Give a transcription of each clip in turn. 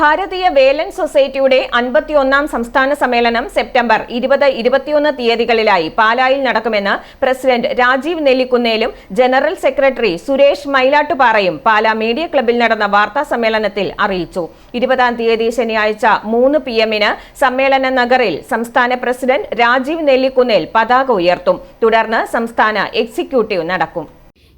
ഭാരതീയ വേലൻ സൊസൈറ്റിയുടെ അൻപത്തിയൊന്നാം സംസ്ഥാന സമ്മേളനം സെപ്റ്റംബർ ഇരുപത് ഇരുപത്തിയൊന്ന് തീയതികളിലായി പാലായിൽ നടക്കുമെന്ന് പ്രസിഡന്റ് രാജീവ് നെല്ലിക്കുന്നേലും ജനറൽ സെക്രട്ടറി സുരേഷ് മൈലാട്ടുപാറയും പാലാ മീഡിയ ക്ലബിൽ നടന്ന വാർത്താ സമ്മേളനത്തിൽ അറിയിച്ചു. ഇരുപതാം തീയതി ശനിയാഴ്ച മൂന്ന് പി എമ്മിന് സമ്മേളന നഗറിൽ സംസ്ഥാന പ്രസിഡന്റ് രാജീവ് നെല്ലിക്കുന്നേൽ പതാക ഉയർത്തും. തുടർന്ന് സംസ്ഥാന എക്സിക്യൂട്ടീവ് നടക്കും.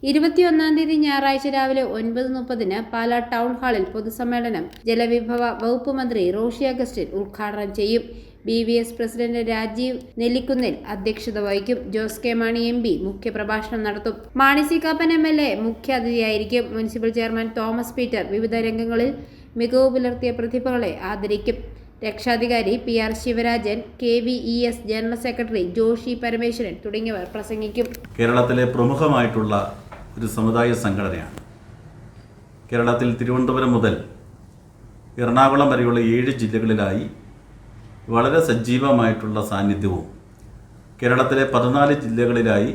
ഇരുപത്തിയൊന്നാം തീയതി ഞായറാഴ്ച രാവിലെ ഒൻപത് മുപ്പതിന് പാലാ ടൗൺ ഹാളിൽ പൊതുസമ്മേളനം ജലവിഭവ വകുപ്പ് മന്ത്രി റോഷി അഗസ്റ്റിൻ ഉദ്ഘാടനം ചെയ്യും. B V S president Rajiv Nellikunnel അധ്യക്ഷത വഹിക്കും. Jose K Mani M P മുഖ്യപ്രഭാഷണം നടത്തും. Mani C Kappan M L A മുഖ്യ അതിഥിയായിരിക്കും മുനിസിപ്പൽ ചെയർമാൻ തോമസ് പീറ്റർ വിവിധ രംഗങ്ങളിൽ മികവ് പുലർത്തിയ പ്രതിഭകളെ ആദരിക്കും. രക്ഷാധികാരി P R Sivarajan K V E S general secretary Joshi Parameswaran തുടങ്ങിയവർ പ്രസംഗിക്കും. കേരളത്തിലെ പ്രമുഖമായിട്ടുള്ള ഒരു സമുദായ സംഘടനയാണ്. കേരളത്തിൽ തിരുവനന്തപുരം മുതൽ എറണാകുളം വരെയുള്ള ഏഴ് ജില്ലകളിലായി വളരെ സജീവമായിട്ടുള്ള സാന്നിധ്യവും കേരളത്തിലെ പതിനാല് ജില്ലകളിലായി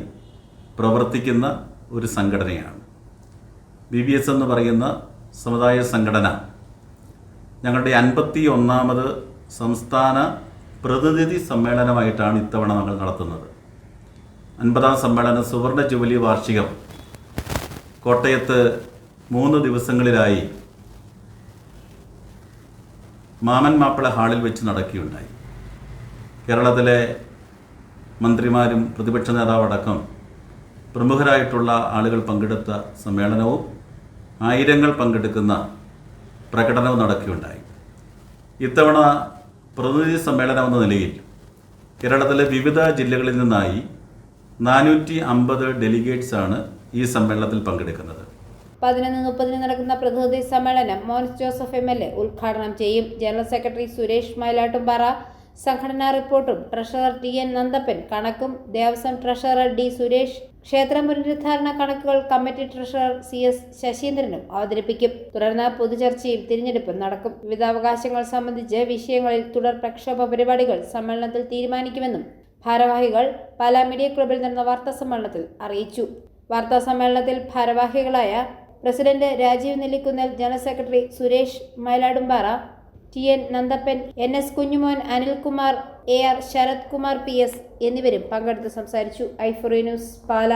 പ്രവർത്തിക്കുന്ന ഒരു സംഘടനയാണ്. ബി ബി എസ് എന്ന് പറയുന്ന സമുദായ സംഘടന ഞങ്ങളുടെ അൻപത്തി ഒന്നാമത് സംസ്ഥാന പ്രതിനിധി സമ്മേളനമായിട്ടാണ് ഇത്തവണ ഞങ്ങൾ നടത്തുന്നത്. അൻപതാം സമ്മേളന സുവർണ ജൂബിലി വാർഷികം കോട്ടയത്ത് മൂന്ന് ദിവസങ്ങളിലായി മാമൻ മാപ്പിള ഹാളിൽ വെച്ച് നടക്കുകയുണ്ടായി. കേരളത്തിലെ മന്ത്രിമാരും പ്രതിപക്ഷ നേതാവടക്കം പ്രമുഖരായിട്ടുള്ള ആളുകൾ പങ്കെടുത്ത സമ്മേളനവും ആയിരങ്ങൾ പങ്കെടുക്കുന്ന പ്രകടനവും നടക്കുകയുണ്ടായി. ഇത്തവണ പ്രതിനിധി സമ്മേളനമെന്ന നിലയിൽ കേരളത്തിലെ വിവിധ ജില്ലകളിൽ നിന്നായി നാനൂറ്റി അമ്പത് ഡെലിഗേറ്റ്സാണ് ഈ സമ്മേളനത്തിൽ പങ്കെടുക്കുന്നത്. പതിനൊന്ന് മുപ്പതിന് നടക്കുന്ന പ്രതിനിധി സമ്മേളനം Mons Joseph M L A ഉദ്ഘാടനം ചെയ്യും. ജനറൽ സെക്രട്ടറി സുരേഷ് മയിലാട്ടുംപാറ സംഘടനാ റിപ്പോർട്ടും ട്രഷറർ ടി എൻ നന്ദപ്പൻ കണക്കും ദേവസ്വം ട്രഷറർ ഡി സുരേഷ് ക്ഷേത്ര പുനരുദ്ധാരണ കണക്കുകൾ കമ്മിറ്റി ട്രഷറർ സി എസ് ശശീന്ദ്രനും അവതരിപ്പിക്കും. തുടർന്ന് പൊതുചർച്ചയും തിരഞ്ഞെടുപ്പും നടക്കും. വിവിധാവകാശങ്ങൾ സംബന്ധിച്ച് വിഷയങ്ങളിൽ തുടർ പ്രക്ഷോഭ പരിപാടികൾ സമ്മേളനത്തിൽ തീരുമാനിക്കുമെന്നും ഭാരവാഹികൾ പാലാ മീഡിയ ക്ലബിൽ നടന്ന വാർത്താ സമ്മേളനത്തിൽ അറിയിച്ചു. വാർത്താ സമ്മേളനത്തിൽ ഭാരവാഹികളായ president Rajeev Nellikkunnel general secretary Suresh Mayiladumpara T N Nandappan N S Kunjumon Anilkumar A R Sarath Kumar P S എന്നിവരും പങ്കെടുത്ത് സംസാരിച്ചു. ഐഫോറി ന്യൂസ് പാല.